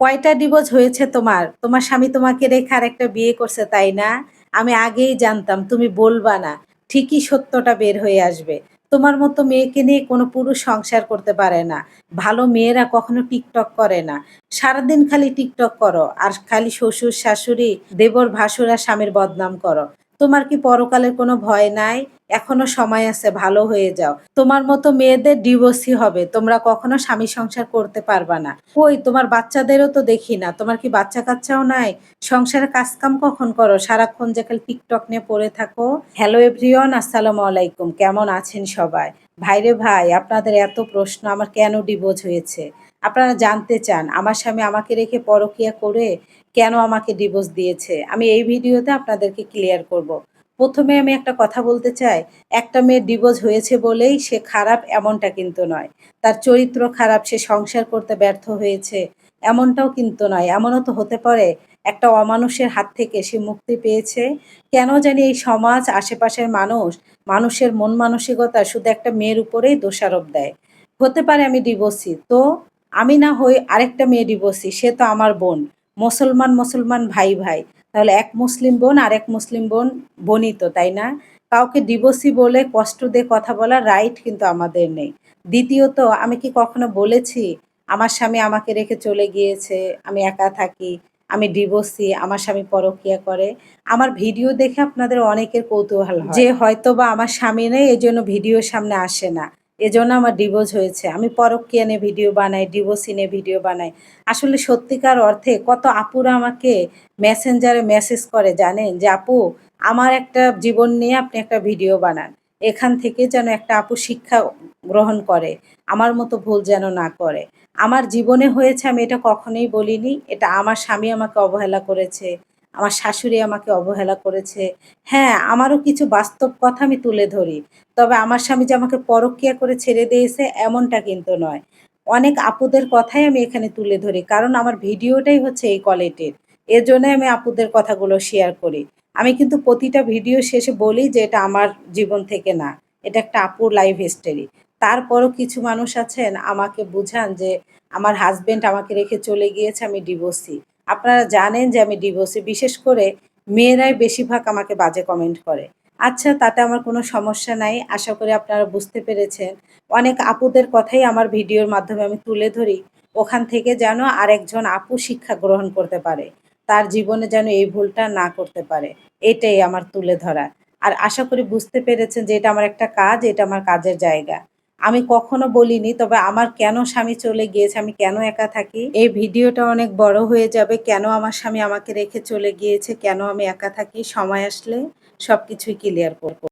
কয়টা ডিভোর্স হয়েছে তোমার? তোমার স্বামী তোমাকে রেখে আর একটা বিয়ে করছে, তাই না? আমি আগেই জানতাম, তুমি বলবা না। ঠিকই সত্যটা বের হয়ে আসবে। তোমার মতো মেয়েকে নিয়ে কোনো পুরুষ সংসার করতে পারে না। ভালো মেয়েরা কখনো টিকটক করে না। সারাদিন খালি টিকটক করো, আর খালি শ্বশুর, শাশুড়ি, দেবর, ভাসুরা স্বামীর বদনাম করো। তোমার কি পরকালের কোনো ভয় নাই? এখনও সময় আছে, ভালো হয়ে যাও। তোমার মতো মেয়েদের ডিভোর্সই হবে, তোমরা কখনো স্বামী সংসার করতে পারবা না। কই, তোমার বাচ্চাদেরও তো দেখি না, তোমার কি বাচ্চা কাচ্চাও নাই? সংসারে কাজকাম কখন করো? সারাক্ষণ যে খালি টিকটক নিয়ে পড়ে থাকো। হ্যালো এভরিওয়ান আসসালামু আলাইকুম। কেমন আছেন সবাই? ভাইরে ভাই, আপনাদের এত প্রশ্ন, আমার কেন ডিভোর্স হয়েছে? আপনারা জানতে চান, আমার স্বামী আমাকে রেখে পরকিয়া করে কেন আমাকে ডিভোর্স দিয়েছে? আমি এই ভিডিওতে আপনাদেরকে ক্লিয়ার করব। প্রথমে আমি একটা কথা বলতে চাই, একটা মেয়ের ডিভোর্স হয়েছে বলেই সে খারাপ এমনটা কিন্তু নয়। তার চরিত্র খারাপ, সে সংসার করতে ব্যর্থ হয়েছে, এমনটাও কিন্তু নয়। এমনও তো হতে পারে, একটা অমানুষের হাত থেকে সে মুক্তি পেয়েছে। কেন জানি এই সমাজ, আশেপাশের মানুষ, মানুষের মন মানসিকতা শুধু একটা মেয়ের উপরেই দোষারোপ দেয়। হতে পারে আমি ডিভোর্সি তো আমি না হই আরেকটা মেয়ে ডিভোর্সি সে তো আমার বোন। মুসলমান মুসলমান ভাই ভাই। তাহলে এক মুসলিম বোন আর এক মুসলিম বোন বোনই তো তাই না? কাউকে ডিভোর্সি বলে কষ্ট দিয়ে কথা বলার রাইট কিন্তু আমাদের নেই। দ্বিতীয়ত, আমি কি কখনো বলেছি, আমার স্বামী আমাকে রেখে চলে গিয়েছে, আমি একা থাকি, আমি ডিভোর্সি আমার স্বামী পরকিয়া করে আমার ভিডিও দেখে আপনাদের অনেকের কৌতূহল যে হয়তো বা আমার স্বামী নেই এই জন্য ভিডিওর সামনে আসে না। এজন্য আমার ডিভোর্স হয়েছে। আমি পরকীয়া নিয়ে ভিডিও বানাই ডিভোর্সি নিয়ে ভিডিও বানাই। আসলে সত্যিকার অর্থে কত আপুরা আমাকে মেসেঞ্জারে মেসেজ করে জানেন যে, আপু, আমার একটা জীবন নিয়ে আপনি একটা ভিডিও বানান। এখান থেকে যেন একটা আপু শিক্ষা গ্রহণ করে। আমার মতো ভুল যেন না করে। আমার জীবনে হয়েছে, আমি এটা কখনোই বলিনি। এটা আমার স্বামী আমাকে অবহেলা করেছে। আমার শাশুড়ি আমাকে অবহেলা করেছে। হ্যাঁ আমারও কিছু বাস্তব কথা আমি তুলে ধরি। তবে আমার স্বামী যে আমাকে পরক্রিয়া করে ছেড়ে দিয়েছে, এমনটা কিন্তু নয়। অনেক আপুদের কথাই আমি এখানে তুলে ধরি, কারণ আমার ভিডিওটাই হচ্ছে এই কোয়ালিটির। এর জন্য আমি আপুদের কথাগুলো শেয়ার করি। আমি কিন্তু প্রতিটা ভিডিও শেষে বলি যে এটা আমার জীবন থেকে না, এটা একটা আপুর লাইফ হিস্টোরি তারপরও কিছু মানুষ আছেন, আমাকে বুঝান যে আমার হাজবেন্ড আমাকে রেখে চলে গিয়েছে, আমি ডিভোর্সি আপনারা জানেন যে আমি ডিভোর্সে বিশেষ করে মেয়েরাই বেশিরভাগ আমাকে বাজে কমেন্ট করে। আচ্ছা তাতে আমার কোনো সমস্যা নাই, আশা করি আপনারা বুঝতে পেরেছেন। অনেক আপুদের কথাই আমার ভিডিওর মাধ্যমে আমি তুলে ধরি। ওখান থেকে যেন আরেকজন আপু শিক্ষা গ্রহণ করতে পারে। তার জীবনে যেন এই ভুলটা না করতে পারে। এটাই আমার তুলে ধরা আর আশা করি বুঝতে পেরেছেন যে এটা আমার একটা কাজ, এটা আমার কাজের জায়গা। আমি কখনো বলিনি, তবে আমার কেন স্বামী চলে গিয়েছে, আমি কেন একা থাকি? এই ভিডিওটা অনেক বড় হয়ে যাবে, কেন আমার স্বামী আমাকে রেখে চলে গিয়েছে, কেন আমি একা থাকি? সময় আসলে সব কিছুই ক্লিয়ার করব।